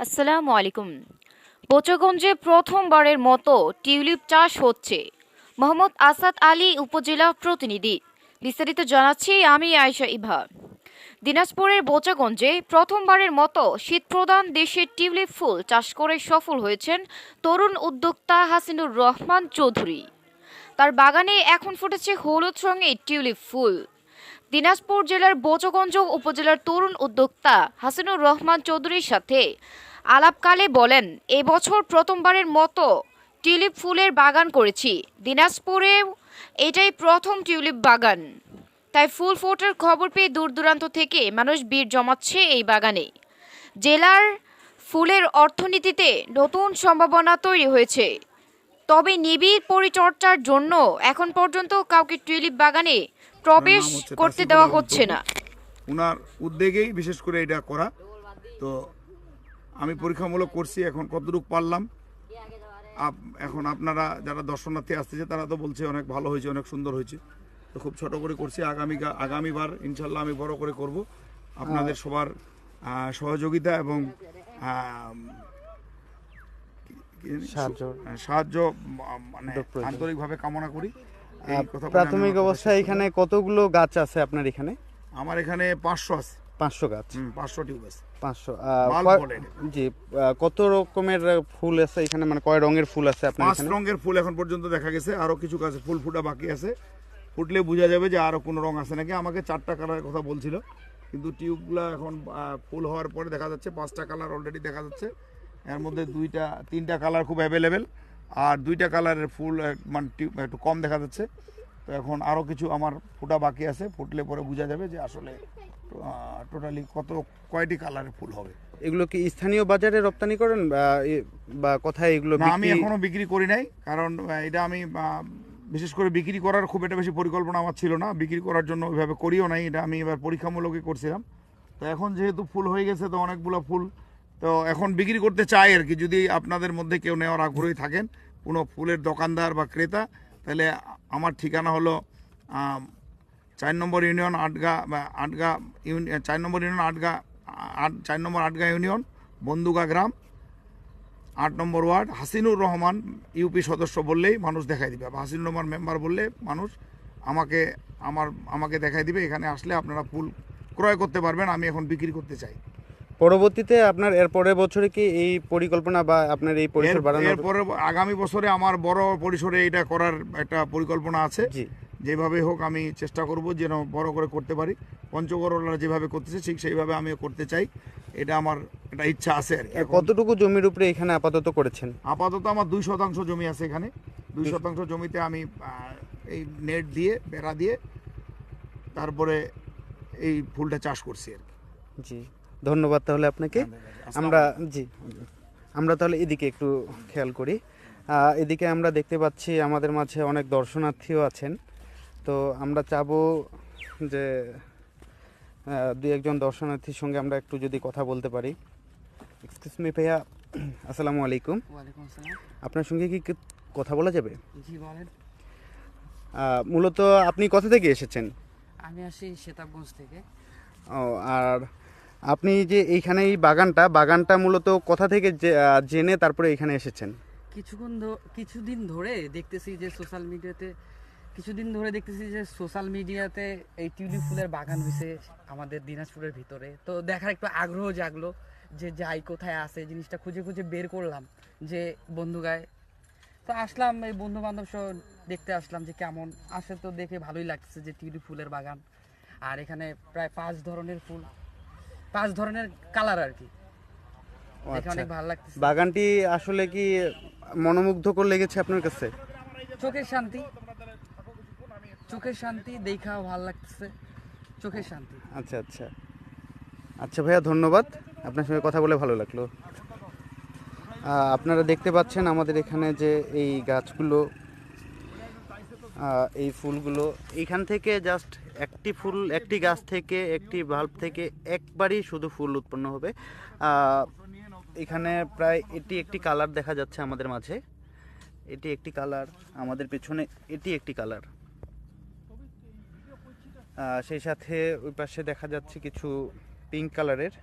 আসসালামু আলাইকুম। বোচাগঞ্জে প্রথমবারের মতো টিউলিপ চাষ হচ্ছে। মোহাম্মদ আসাদ আলী উপজেলা প্রতিনিধি। বিস্তারিত জানাচ্ছি আমি আয়শা ইভা। দিনাজপুরের বোচাগঞ্জে প্রথমবারের মতো শীতপ্রধান দেশের টিউলিপ ফুল চাষ করে সফল হয়েছেন তরুণ উদ্যোক্তা হাসিনুর রহমান চৌধুরী। তার বাগানে এখন ফুটেছে হলুদ রঙের টিউলিপ ফুল। দিনাজপুর জেলার বোচগঞ্জ উপজেলার তরুণ উদ্যোক্তা হাসিনুর রহমান চৌধুরীর সাথে আলাপকালে বলেন এবছর প্রথমবারের মতো টিউলিপ ফুলের বাগান করেছি। দিনাজপুরেও এটাই প্রথম টিউলিপ বাগান। তাই ফুল ফোটার খবর পেয়ে দূর দূরান্ত থেকে মানুষ ভিড় জমাচ্ছে এই বাগানে। জেলার ফুলের অর্থনীতিতে নতুন সম্ভাবনা তৈরি হয়েছে। তবে নিবিড় পরিচর্যার জন্য এখন পর্যন্ত কাউকে টিউলিপ বাগানে প্রবেশ করতে দেওয়া হচ্ছে না। ওনার উদ্যোগেই বিশেষ করে এটা করা। তো আমি পরীক্ষামূলক করছি এখন কতটুকু পারলাম। এখন আপনারা যারা দর্শনার্থী আসতেছে তারা তো বলছে অনেক ভালো হয়েছে অনেক সুন্দর হয়েছে। তো খুব ছোট করে করছি আগামী আগামীবার ইনশাল্লাহ আমি বড় করে করব। আপনাদের সবার আহ, সহযোগিতা এবং। সাহায্য। মানে আন্তরিকভাবে কামনা করি। প্রাথমিক অবস্থায় এখানে কতগুলো গাছ আছে আপনার এখানে? আমার এখানে পাঁচশো আছে। পাঁচশো গাছ। পাঁচশো টিউব আছে। পাঁচশো। জি কত রকমের ফুল আছে এখানে? মানে কয় রঙের ফুল আছে আপনার পাঁচ রঙের ফুল এখন পর্যন্ত দেখা গেছে। আরও কিছু গাছে ফুল ফুটা বাকি আছে। ফুটলে বোঝা যাবে যে আরও কোনো রং আছে নাকি। আমাকে চারটা কালারের কথা বলছিল। কিন্তু টিউবগুলো এখন ফুল হওয়ার পরে দেখা যাচ্ছে পাঁচটা কালার অলরেডি দেখা যাচ্ছে। এর মধ্যে দুইটা তিনটা কালার খুব অ্যাভেলেবেল আর দুইটা কালারের ফুল মানে টিউব একটু কম দেখা যাচ্ছে। তো এখন আরও কিছু আমার ফুটা বাকি আছে ফুটলে পরে বোঝা যাবে যে আসলে টোটালি কত কয়টি কালারের ফুল হবে। এগুলো কি স্থানীয় বাজারে রপ্তানি করেন বা কোথায় এগুলো আমি এখনও বিক্রি করি নাই কারণ এটা আমি বিশেষ করে বিক্রি করার খুব একটা বেশি পরিকল্পনা আমার ছিল না। বিক্রি করার জন্য ওইভাবে করিও নাই এটা আমি এবার পরীক্ষামূলকই করছিলাম। তো এখন যেহেতু ফুল হয়ে গেছে তো অনেকগুলো ফুল এখন বিক্রি করতে চাই আর কি। যদি আপনাদের মধ্যে কেউ নেওয়ার আগ্রহী থাকেন, কোনো ফুলের দোকানদার বা ক্রেতা, তাহলে আমার ঠিকানা হলো চার নম্বর ইউনিয়ন আটগা, বা আটগা ইউনিয়ন চার নম্বর ইউনিয়ন আটগা, আট, চার নম্বর আটগা ইউনিয়ন বন্দুকা গ্রাম, আট নম্বর ওয়ার্ড, হাসিনুর রহমান, ইউপি সদস্য বললেই মানুষ দেখাই দিবে। বা হাসিনুর রহমান মেম্বার বললে মানুষ আমাকে, আমার, আমাকে দেখাই দিবে। এখানে আসলে আপনারা ফুল ক্রয় করতে পারবেন, আমি এখন বিক্রি করতে চাই। পরবর্তীতে আপনার এর পরের বছরে কি এই পরিকল্পনা বা আপনার এই পরিসর বাড়ানোর এরপরে আগামী বছরে আমার বড় পরিসরে এটা করার একটা পরিকল্পনা আছে। জি। যেভাবে হোক আমি চেষ্টা করব যেন বড় করে করতে পারি। পঞ্চগড়রা যেভাবে করতেছে ঠিক সেইভাবে আমিও করতে চাই। এটা আমার একটা ইচ্ছা আছে আর কি। কতটুকু জমির উপরে এখানে আপাতত করেছেন? আপাতত আমার দুই শতাংশ জমি আছে এখানে। দুই শতাংশ জমিতে আমি এই নেট দিয়ে বেড়া দিয়ে তারপরে এই ফুলটা চাষ করছি আর কি। জি। ধন্যবাদ তাহলে আপনাকে। আমরা জি আমরা তাহলে এদিকে একটু খেয়াল করি। এদিকে আমরা দেখতে পাচ্ছি আমাদের মাঝে অনেক দর্শনার্থীও আছেন। তো আমরা চাবো যে দুই একজন দর্শনার্থীর সঙ্গে আমরা একটু যদি কথা বলতে পারি। এক্সকিউজ মি ভাইয়া। আসসালামু আলাইকুম। আপনার সঙ্গে কি কথা বলা যাবে? মূলত আপনি কোথা থেকে এসেছেন? আমি আসি সেতাবগঞ্জ থেকে। ও আর আপনি যে এইখানে এই বাগানটা বাগানটা মূলত কোথা থেকে জেনে তারপরে এখানে এসেছেন? কিছুক্ষণ কিছুদিন ধরে দেখতেছি যে সোশ্যাল মিডিয়াতে কিছুদিন ধরে দেখতেছি যে সোশ্যাল মিডিয়াতে এই টিউলিপ ফুলের বাগান হয়েছে আমাদের দিনাজপুরের ভিতরে। তো দেখার একটু আগ্রহ জাগলো যে যাই, কোথায় আছে জিনিসটা খুঁজে খুঁজে বের করলাম যে বন্ধু গায়ে তো আসলাম, এই বন্ধু বান্ধব সহ দেখতে আসলাম যে কেমন। আসে তো দেখে ভালোই লাগছে যে টিউলিপ ফুলের বাগান। আর এখানে প্রায় পাঁচ ধরনের ফুল। পাঁচ ধরনের কালার আর কি। আচ্ছা। অনেক ভালো বাগানটি আসলে কি মনোমুগ্ধকর লেগেছে আপনার কাছে? চোখের শান্তি। চোখের শান্তি দেখাও ভালো লাগতেছে। চোখের শান্তি। আচ্ছা আচ্ছা। আচ্ছা ভাইয়া ধন্যবাদ। আপনার সঙ্গে কথা বলে ভালো লাগল। আপনারা দেখতে পাচ্ছেন আমাদের এখানে যে এই গাছগুলো এই ফুলগুলো। এইখান থেকে জাস্ট একটি ফুল, একটি গাছ থেকে, একটি বাল্ব থেকে একবারই শুধু ফুল উৎপন্ন হবে। এখানে প্রায় এটি একটি কালার দেখা যাচ্ছে আমাদের মাঝে। এটি একটি কালার, আমাদের পেছনে এটি একটি কালার। সেই সাথে ওই পাশে দেখা যাচ্ছে কিছু পিঙ্ক কালারের